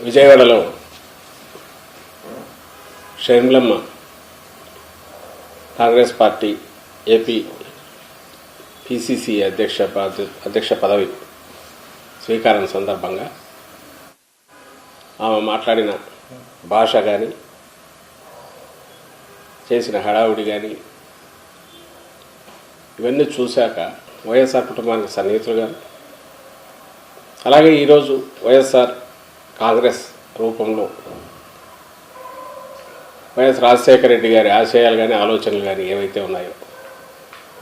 విజయవాడలో. షర్మిలమ్మ Congress party AP PCC అధ్యక్ష అధ్యక్ష పదవి స్వీకారం సందర్భంగా ఆమె మాట్లాడిన భాష కానీ చేసిన హడావుడి కానీ ఇవన్నీ చూశాక వైఎస్ఆర్ కుటుంబానికి సన్నిహితులు కానీ అలాగే ఈరోజు వైఎస్ఆర్ కాంగ్రెస్ రూపంలో. వైఎస్ రాజశేఖర రెడ్డి గారి ఆశయాలు కానీ ఆలోచనలు కానీ ఏవైతే ఉన్నాయో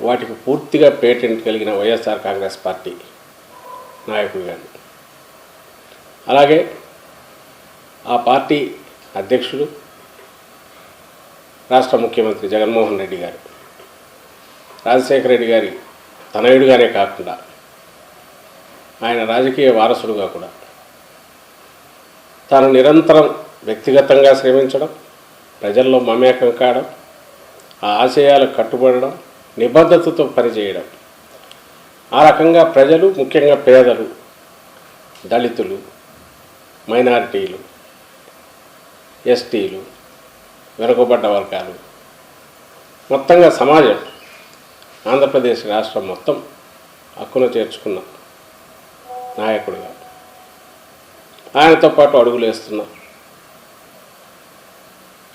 వాటికి పూర్తిగా పేటెంట్ కలిగిన వైఎస్ఆర్ కాంగ్రెస్ పార్టీ నాయకుడు కానీ అలాగే ఆ పార్టీ అధ్యక్షుడు రాష్ట్ర ముఖ్యమంత్రి జగన్మోహన్ రెడ్డి గారు. రాజశేఖర రెడ్డి గారి తనయుడుగానే కాకుండా ఆయన రాజకీయ వారసుడుగా కూడా తాను నిరంతరం వ్యక్తిగతంగా శ్రమించడం ప్రజల్లో మమేకం కావడం ఆ ఆశయాలకు కట్టుబడడం నిబద్ధతతో పనిచేయడం. ఆ రకంగా ప్రజలు ముఖ్యంగా పేదలు దళితులు మైనారిటీలు ఎస్టీలు వెనుకబడ్డ వర్గాలు మొత్తంగా సమాజం ఆంధ్రప్రదేశ్ రాష్ట్రం మొత్తం హక్కును చేర్చుకున్న నాయకుడుగా ఆయనతో పాటు అడుగులు వేస్తున్నాం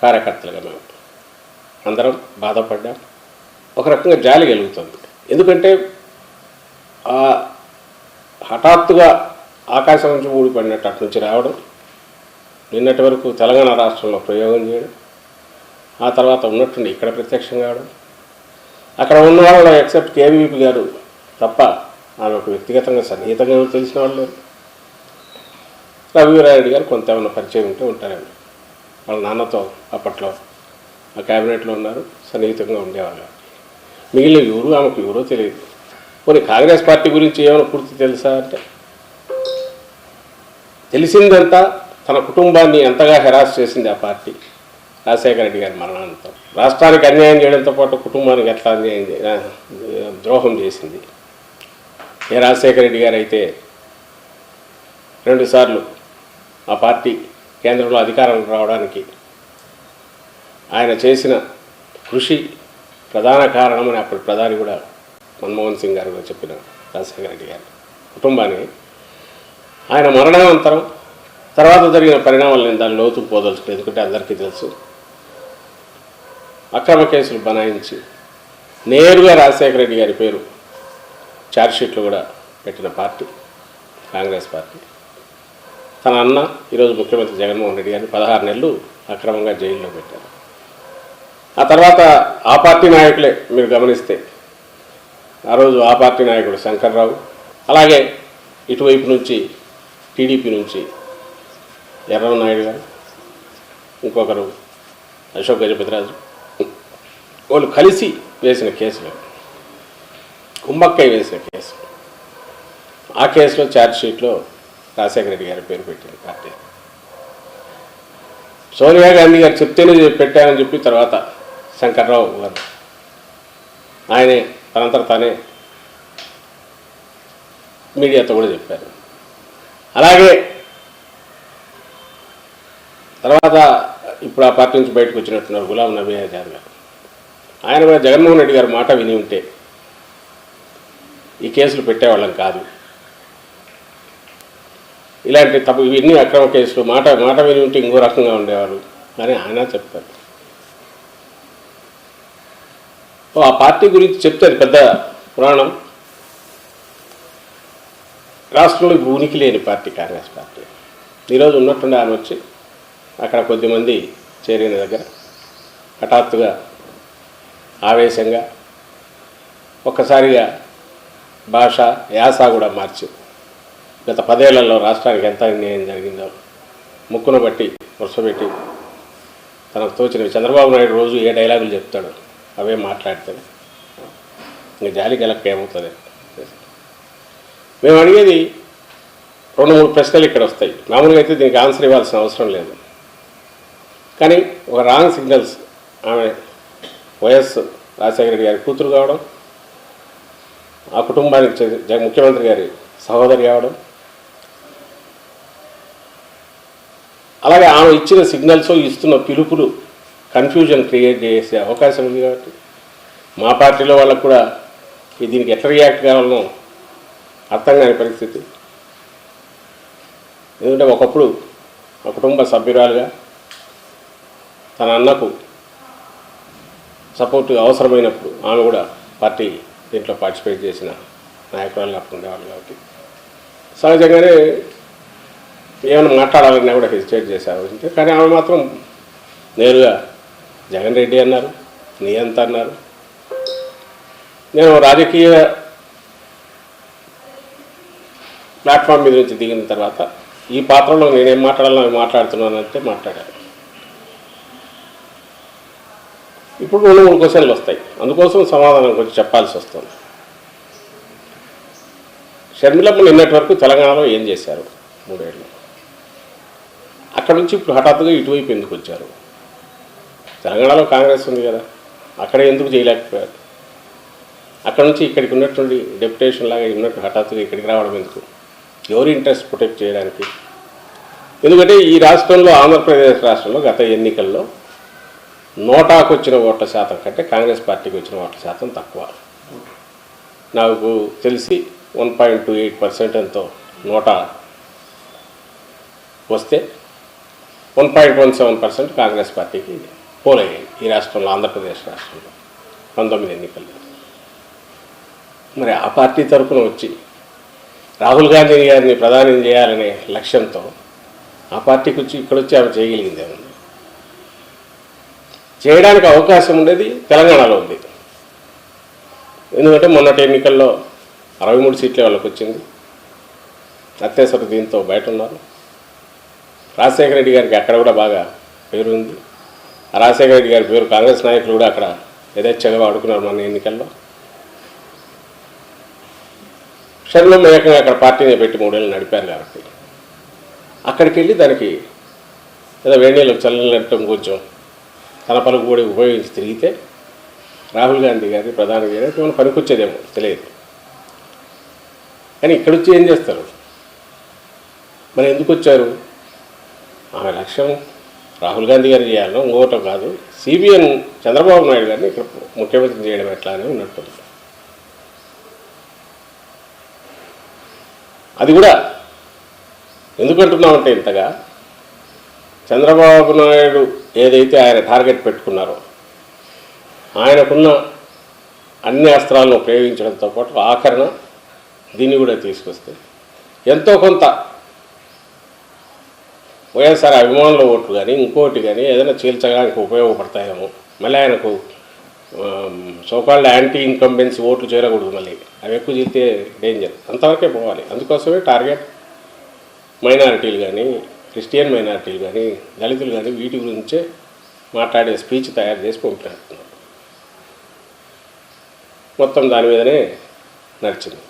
కార్యకర్తలుగా మేము అందరం బాధపడ్డాం. ఒక రకంగా జాలి కలుగుతుంది ఎందుకంటే ఆ హఠాత్తుగా ఆకాశం నుంచి ఊడిపడినట్టు అటు నుంచి రావడం నిన్నటి వరకు తెలంగాణ రాష్ట్రంలో ప్రయోగం చేయడం ఆ తర్వాత ఉన్నట్టుండి ఇక్కడ ప్రత్యక్షం కావడం అక్కడ ఉన్న వాళ్ళు ఎక్సెప్ట్ కేవీపీ గారు తప్ప ఆమెకు వ్యక్తిగతంగా సన్నిహితంగా తెలిసిన వాళ్ళు లేరు. రఘువీరారెడ్డి గారు కొంత ఏమైనా పరిచయం ఉంటే ఉంటారండి. వాళ్ళ నాన్నతో అప్పట్లో ఆ క్యాబినెట్లో ఉన్నారు సన్నిహితంగా ఉండేవాళ్ళు. మిగిలిన ఎవరు ఆమెకు ఎవరో తెలియదు. పోనీ కాంగ్రెస్ పార్టీ గురించి ఏమైనా పూర్తి తెలుసా అంటే? తెలిసిందంతా తన కుటుంబాన్ని ఎంతగా హెరాస్ చేసింది ఆ పార్టీ. రాజశేఖర రెడ్డి గారి మరణంతో రాష్ట్రానికి అన్యాయం చేయడంతో పాటు కుటుంబానికి ఎట్లా అన్యాయం ద్రోహం చేసింది. ఏ రాజశేఖర రెడ్డి గారు అయితే రెండుసార్లు ఆ పార్టీ కేంద్రంలో అధికారంలో రావడానికి ఆయన చేసిన కృషి ప్రధాన కారణమని అప్పటి ప్రధాని కూడా మన్మోహన్ సింగ్ గారు చెప్పిన రాజశేఖర రెడ్డి గారి. కుటుంబానికి ఆయన మరణానంతరం తర్వాత జరిగిన పరిణామాలు నేను దాని లోతు పోదలుచుకోలేదు ఎందుకంటే అందరికీ తెలుసు. అక్రమ కేసులు బనాయించి నేరుగా రాజశేఖర రెడ్డి గారి పేరు ఛార్జ్షీట్లు కూడా పెట్టిన పార్టీ కాంగ్రెస్ పార్టీ. తన అన్న ఈరోజు ముఖ్యమంత్రి జగన్మోహన్ రెడ్డి గారిని పదహారు నెలలు అక్రమంగా జైల్లో పెట్టారు. ఆ తర్వాత ఆ పార్టీ నాయకులే మీరు గమనిస్తే ఆ రోజు ఆ పార్టీ నాయకుడు శంకర్రావు అలాగే ఇటువైపు నుంచి టీడీపీ నుంచి ఎర్రవ నాయుడు గారు ఇంకొకరు అశోక్ గజపతిరాజు వాళ్ళు కలిసి వేసిన కేసులు కుంభక్కయ్య వేసిన కేసు ఆ కేసులో ఛార్జ్ షీట్లో రాజశేఖర రెడ్డి గారి పేరు పెట్టింది పార్టీ. సోనియా గాంధీ గారు చెప్తేనే పెట్టానని చెప్పి తర్వాత శంకర్రావు గారు. ఆయనే తనంతట తానే మీడియాతో కూడా చెప్పారు. అలాగే తర్వాత ఇప్పుడు ఆ పార్టీ నుంచి బయటకు వచ్చినట్టున్నారు గులాం నబీ ఆజాద్ గారు. ఆయన కూడా జగన్మోహన్ రెడ్డి గారి మాట విని ఉంటే ఈ కేసులు పెట్టేవాళ్ళం కాదు. ఇలాంటి తప్పు ఇవన్నీ అక్రమ కేసులు. మాట మాట విని ఉంటే ఇంకో రకంగా ఉండేవారు అని ఆయన చెప్తారు ఆ పార్టీ గురించి చెప్తారు పెద్ద పురాణం. రాష్ట్రంలో ఉనికి లేని పార్టీ కాంగ్రెస్ పార్టీ. ఈరోజు ఉన్నట్టుండి ఆమె వచ్చి అక్కడ కొద్దిమంది చేరిన దగ్గర హఠాత్తుగా ఆవేశంగా ఒక్కసారిగా భాష యాస కూడా మార్చింది గత పదేళ్ళలో రాష్ట్రానికి ఎంత అన్యాయం జరిగిందో ముక్కును బట్టి వరుసపెట్టి తనకు తోచినవి చంద్రబాబు నాయుడు రోజు ఏ డైలాగులు చెప్తాడు అవే మాట్లాడతాడు ఇంక జాలి గెలక్క ఏమవుతుంది? మేము అడిగేది రెండు మూడు ప్రశ్నలు ఇక్కడ వస్తాయి. మామూలుగా అయితే దీనికి ఆన్సర్ ఇవ్వాల్సిన అవసరం లేదు. కానీ ఒక రాంగ్ సిగ్నల్స్ ఆమె వైఎస్ రాజశేఖర రెడ్డి గారి కూతురు కావడం ఆ కుటుంబానికి ముఖ్యమంత్రి గారి సహోదరి కావడం అలాగే ఆమె ఇచ్చిన సిగ్నల్స్ ఇస్తున్న పిలుపులు కన్ఫ్యూజన్ క్రియేట్ చేసే అవకాశం ఉంది కాబట్టి మా పార్టీలో వాళ్ళకు కూడా దీనికి ఎట్లా రియాక్ట్ కావాలనో అర్థం కాని పరిస్థితి. ఎందుకంటే ఒకప్పుడు ఒక కుటుంబ సభ్యురాలుగా తన అన్నకు సపోర్ట్ అవసరమైనప్పుడు ఆమె కూడా పార్టీ దీంట్లో పార్టిసిపేట్ చేసిన నాయకురాలుగా అప్పుడు ఉండేవాళ్ళు కాబట్టి. సహజంగానే ఏమైనా మాట్లాడాలన్నా కూడా హెసిటేట్ చేశారు. అంటే కానీ ఆమె మాత్రం నేరుగా జగన్ రెడ్డి అన్నారు నీ ఎంత అన్నారు. నేను రాజకీయ ప్లాట్ఫామ్ మీద నుంచి దిగిన తర్వాత ఈ పాత్రలో నేనేం మాట్లాడాలని అవి మాట్లాడుతున్నానంటే మాట్లాడాను ఇప్పుడు రెండు మూడు క్వశ్చన్లు వస్తాయి. అందుకోసం సమాధానం కొంచెం చెప్పాల్సి వస్తుంది. షర్మిలమ్మ నిన్నటి వరకు తెలంగాణలో ఏం చేశారు? మూడేళ్ళు. అక్కడ నుంచి ఇప్పుడు హఠాత్తుగా ఇటువైపు ఎందుకు వచ్చారు? తెలంగాణలో కాంగ్రెస్ ఉంది కదా అక్కడ ఎందుకు చేయలేకపోయారు? అక్కడ నుంచి ఇక్కడికి ఉన్నటువంటి డెప్యుటేషన్ లాగా ఉన్నట్టు హఠాత్తుగా ఇక్కడికి రావడం ఎందుకు? ఎవరి ఇంట్రెస్ట్ ప్రొటెక్ట్ చేయడానికి? ఎందుకంటే ఈ రాష్ట్రంలో ఆంధ్రప్రదేశ్ రాష్ట్రంలో గత ఎన్నికల్లో నోటాకు వచ్చిన ఓట్ల శాతం కంటే కాంగ్రెస్ పార్టీకి వచ్చిన ఓట్ల శాతం తక్కువ. నాకు తెలిసి one point two eight percent ఎంతో నోటా వస్తే one point one seven percent Congress పార్టీకి పోలయ్యాయి ఈ రాష్ట్రంలో ఆంధ్రప్రదేశ్ రాష్ట్రంలో. పంతొమ్మిది ఎన్నికల్లో మరి ఆ పార్టీ తరఫున వచ్చి రాహుల్ గాంధీ గారిని ప్రధానం చేయాలనే లక్ష్యంతో ఆ పార్టీకి వచ్చి ఇక్కడ వచ్చి ఆమె చేయగలిగింది ఏముంది? చేయడానికి అవకాశం ఉండేది తెలంగాణలో ఉంది. ఎందుకంటే మొన్నటి ఎన్నికల్లో అరవై మూడు సీట్లే వాళ్ళకి వచ్చింది. అత్యవసర దీంతో బయట ఉన్నారు. రాజశేఖర రెడ్డి గారికి అక్కడ కూడా బాగా పేరు ఉంది. ఆ రాజశేఖర రెడ్డి గారి పేరు కాంగ్రెస్ నాయకులు కూడా అక్కడ యథేచ్ఛగా వాడుకున్నారు మన ఎన్నికల్లో. షర్మిలమ్మ ఏకంగా అక్కడ పార్టీని పెట్టి మూడేళ్ళు నడిపారు కాబట్టి. అక్కడికి వెళ్ళి దానికి ఏదో వేణీలకు చల్లనట్టం కొంచెం తన పలుకు కూడా ఉపయోగించి తిరిగితే రాహుల్ గాంధీ గారి ప్రధాని గారి ఏమైనా పనికొచ్చేదేమో తెలియదు. కానీ ఇక్కడ వచ్చి ఏం చేస్తారు? మరి ఎందుకు వచ్చారు? ఆమె లక్ష్యం రాహుల్ గాంధీ గారు చేయాలో ఇంకోటం కాదు సిబిఎన్ చంద్రబాబు నాయుడు గారిని ఇక్కడ ముఖ్యమంత్రి చేయడం ఎట్లా అని ఉన్నట్టుంది అది కూడా ఎందుకంటున్నామంటే ఇంతగా చంద్రబాబు నాయుడు ఏదైతే ఆయన టార్గెట్ పెట్టుకున్నారో ఆయనకున్న అన్ని అస్త్రాలను ఉపయోగించడంతో పాటు ఆఖరణ దీన్ని కూడా తీసుకొస్తే ఎంతో కొంత వైఎస్ఆర్ అభిమానుల ఓట్లు కానీ ఇంకోటి కానీ ఏదైనా చీల్చడానికి ఉపయోగపడతాయేమో. మళ్ళీ ఆయనకు సోకాల్డ్ యాంటీ ఇన్కంబెన్సీ ఓట్లు చేరకూడదు మళ్ళీ. అవి ఎక్కువ చీలితే డేంజర్ అంతవరకే పోవాలి. అందుకోసమే టార్గెట్ మైనారిటీలు కానీ క్రిస్టియన్ మైనారిటీలు కానీ దళితులు కానీ వీటి గురించే మాట్లాడే స్పీచ్ తయారు చేసి పంపినట్టున్నారు. మొత్తం దాని మీదనే నడిచింది.